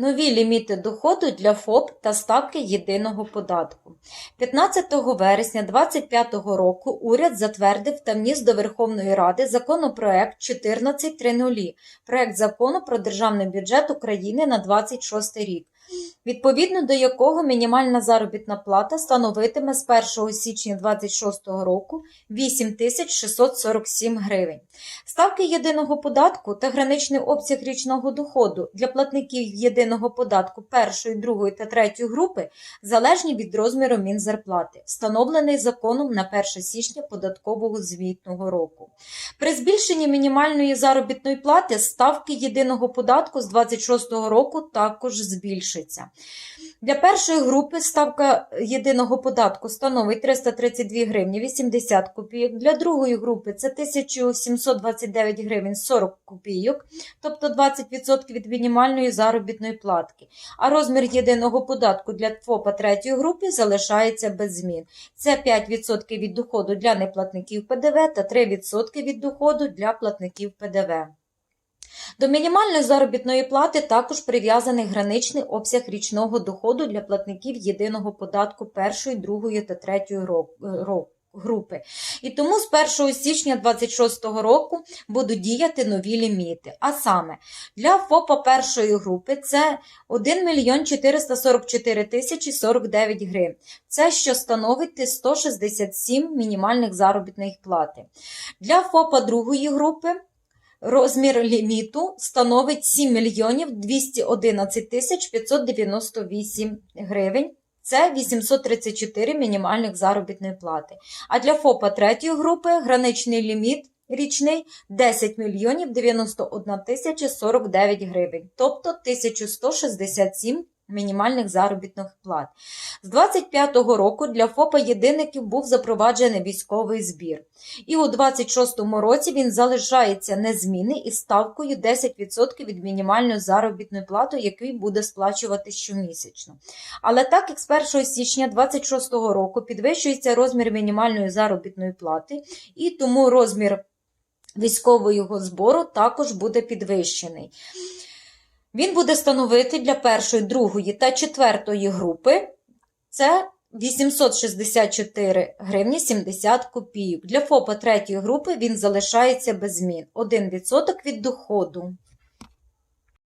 Нові ліміти доходу для ФОП та ставки єдиного податку. 15 вересня 2025 року уряд затвердив та вніс до Верховної Ради законопроект 1430, проект закону про державний бюджет України на 26 рік, відповідно до якого мінімальна заробітна плата становитиме з 1 січня 2026 року 8647 гривень. Ставки єдиного податку та граничний обсяг річного доходу для платників єдиного податку першої, другої та третьої групи залежні від розміру мінзарплати, встановлений законом на 1 січня податкового звітного року. При збільшенні мінімальної заробітної плати ставки єдиного податку з 26 року також збільшаться. Для першої групи ставка єдиного податку становить 332 гривні 80 копійок, для другої групи це 1729 гривень 40 копійок, тобто 20% від мінімальної заробітної платки. А розмір єдиного податку для ФОПа третьої групи залишається без змін. Це 5% від доходу для неплатників ПДВ та 3% від доходу для платників ПДВ. До мінімальної заробітної плати також прив'язаний граничний обсяг річного доходу для платників єдиного податку першої, другої та третьої ро- е, групи. І тому з 1 січня 2026 року будуть діяти нові ліміти. А саме для ФОПа першої групи це 1 мільйон 444 тисячі 49 гривень. Це що становить 167 мінімальних заробітних плати. Для ФОПа другої групи Розмір ліміту становить 7 мільйонів 211 тисяч 598 гривень. Це 834 мінімальних заробітної плати. А для ФОПа третьої групи граничний ліміт річний 10 мільйонів 91 тисяча 49 гривень, тобто 1167 мінімальних заробітних плат. З 25-го року для ФОПа єдиників був запроваджений військовий збір. І у 26-му році він залишається незмінний із ставкою 10% від мінімальної заробітної плати, який буде сплачувати щомісячно. Але так як з 1 січня 26 року підвищується розмір мінімальної заробітної плати, і тому розмір військового збору також буде підвищений. Він буде становити для першої, другої та четвертої групи це 864 гривні 70 копійок. Для ФОПа третьої групи він залишається без змін 1% від доходу.